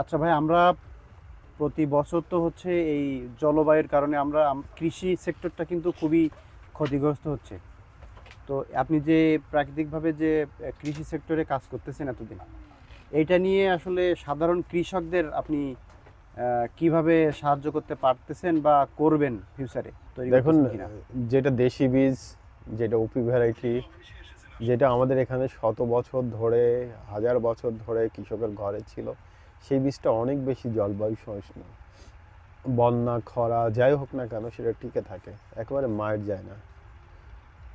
আচ্ছা ভাই আমরা প্রতি বছর তো হচ্ছে এই জলবায়ুর কারণে আমরা কৃষি সেক্টরটা কিন্তু খুবই ক্ষতিগ্রস্ত হচ্ছে। তো আপনি যে প্রাকৃতিকভাবে যে কৃষি সেক্টরে কাজ করতেছেন এতদিন এইটা নিয়ে আসলে সাধারণ কৃষকদের আপনি কীভাবে সাহায্য করতে পারতেছেন বা করবেন ফিউচারে? দেখুন যেটা দেশি বীজ যেটা ওপি ভ্যারাইটি যেটা আমাদের এখানে শত বছর ধরে হাজার বছর ধরে কৃষকের ঘরে ছিল সেই বীজটা অনেক বেশি জলবায়ু সহিষ্ণু। বন্যা, খরা, যাই হোক না কেন সেটা টিকে থাকে, একেবারে মায়ের যায় না।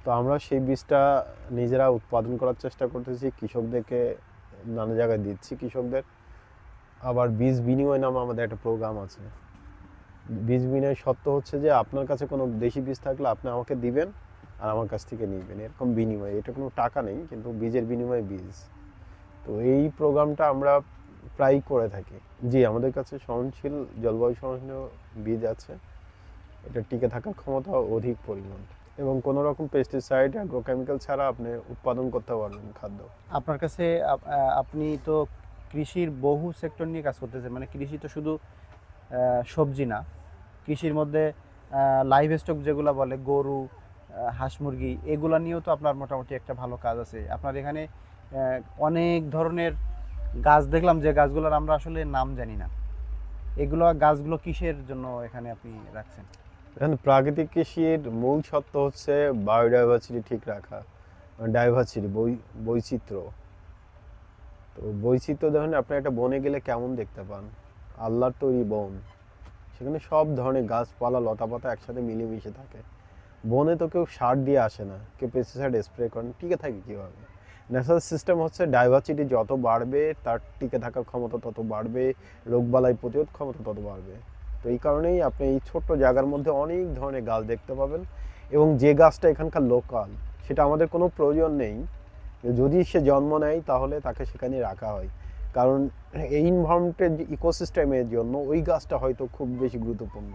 তো আমরা সেই বীজটা নিজেরা উৎপাদন করার চেষ্টা করতেছি, কৃষকদেরকে নানা জায়গায় দিচ্ছি কৃষকদের। আবার বীজ বিনিময় নামে আমাদের একটা প্রোগ্রাম আছে। বীজ বিনিময় সত্য হচ্ছে যে আপনার কাছে কোনো দেশি বীজ থাকলে আপনি আমাকে দিবেন আর আমার কাছ থেকে নিবেন। এরকম বিনিময়, এটা কোনো টাকা নেই, কিন্তু বীজের বিনিময়ে বীজ। তো এই প্রোগ্রামটা আমরা প্রায়ই করে থাকি। জি, আমাদের কাছে সহনশীল জলবায়ু সহনশীল বীজ আছে। এটা টিকে থাকার ক্ষমতা অধিক পরিমাণ। এবং কোনো রকম পেস্টিসাইড অ্যাগ্রোকেমিক্যাল ছাড়া আপনি উৎপাদন করতে পারবেন খাদ্য। আপনার কাছে আপনি তো কৃষির বহু সেক্টর নিয়ে কাজ করতেছেন। মানে কৃষি তো শুধু সবজি না। কৃষির মধ্যে লাইভ স্টক যেগুলো বলে, গরু হাঁস মুরগি, এগুলা নিয়েও তো আপনার মোটামুটি একটা ভালো কাজ আছে। আপনার এখানে অনেক ধরনের গাছ দেখলাম যে গাছগুলোর আমরা আসলে নাম জানি না। এগুলো গাছগুলো কিসের জন্য এখানে আপনি রাখছেন? এখানে প্রাকৃতিক কৃষির মূল সত্য হচ্ছে বায়োডাইভার্সিটি ঠিক রাখা ডাইভার্সিটি, বৈ, বৈচিত্র্য। তো বৈচিত্র্য দেখুন, আপনি একটা বনে গেলে কেমন দেখতে পান? আল্লাহর তৈরি বন। সেখানে সব ধরনের গাছপালা, লতাপাতা একসাথে মিলেমিশে থাকে। বনে তো কেউ সার দিয়ে আসে না, কেউ পেস্টিসাইড স্প্রে করেন, টিকে থাকে কীভাবে? ন্যাচারাল সিস্টেম হচ্ছে ডাইভার্সিটি যত বাড়বে, তার টিকে থাকার ক্ষমতা তত বাড়বে, রোগবালাই প্রতিরোধ ক্ষমতা তত বাড়বে। তো এই কারণেই আপনি এই ছোট্ট জায়গার মধ্যে অনেক ধরনের গাছ দেখতে পাবেন এবং যে গাছটা এখানকার লোকাল সেটা আমাদের কোনো প্রয়োজন নেই। যদি সে জন্ম নেয়, তাহলে তাকে সেখানে রাখা হয়। কারণ এই ইনভারনমেন্টের যে ইকোসিস্টেমের জন্য ওই গাছটা হয়তো খুব বেশি গুরুত্বপূর্ণ।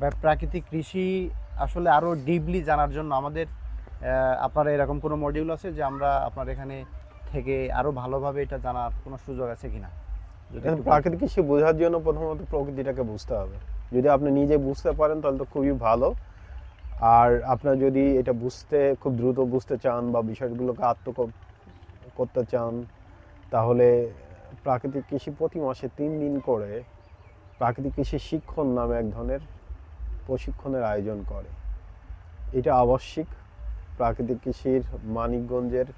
বা প্রাকৃতিক কৃষি আসলে আরও ডিপলি জানার জন্য আমাদের আপনার এরকম কোনো মডিউল আছে যে আমরা আপনার এখানে থেকে আরও ভালোভাবে এটা জানার কোনো সুযোগ আছে কিনা? প্রাকৃতিক কৃষি বোঝার জন্য প্রথমত প্রকৃতিটাকে বুঝতে হবে। যদি আপনি নিজে বুঝতে পারেন তাহলে তো খুবই ভালো। আর আপনার যদি এটা বুঝতে খুব দ্রুত বুঝতে চান বা বিষয়গুলোকে আত্মক করতে চান তাহলে প্রাকৃতিক কৃষি প্রতি মাসে তিন দিন করে প্রাকৃতিক কৃষি শিক্ষণ নামে এক ধরনের প্রশিক্ষণের আয়োজন করে। এটা আবশ্যিক। প্রাকৃতিক কৃষির মানিকগঞ্জের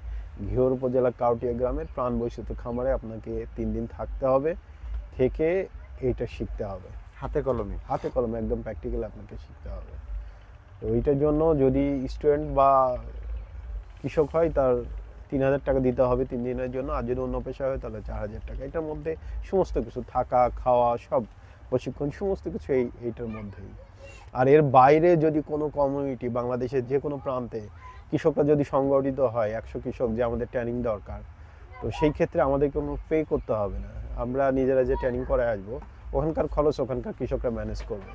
ঘিওর উপজেলা কাউটিয়া গ্রামের প্রাণ বৈচিত্র্য খামারে আপনাকে তিন দিন থাকতে হবে থেকে এইটা শিখতে হবে। হাতে কলমে? হাতে কলমে একদম প্র্যাকটিক্যাল আপনাকে শিখতে হবে। তো এইটার জন্য যদি স্টুডেন্ট বা কৃষক হয় তার তিন হাজার টাকা দিতে হবে তিন দিনের জন্য। আর যদি অন্য পেশা হয় তাহলে চার হাজার টাকা। এটার মধ্যে সমস্ত কিছু থাকা খাওয়া সব প্রশিক্ষণ সমস্ত কিছু এই এইটার মধ্যেই। আর এর বাইরে যদি কোনো কমিউনিটি বাংলাদেশের যে কোনো প্রান্তে কৃষকরা যদি সংগঠিত হয়, একশো কৃষক যে আমাদের ট্রেনিং দরকার, তো সেই ক্ষেত্রে আমাদের কোনো পে করতে হবে না। আমরা নিজেরা যে ট্রেনিং করে আসব, ওখানকার খরচ ওখানকার কৃষকরা ম্যানেজ করবে।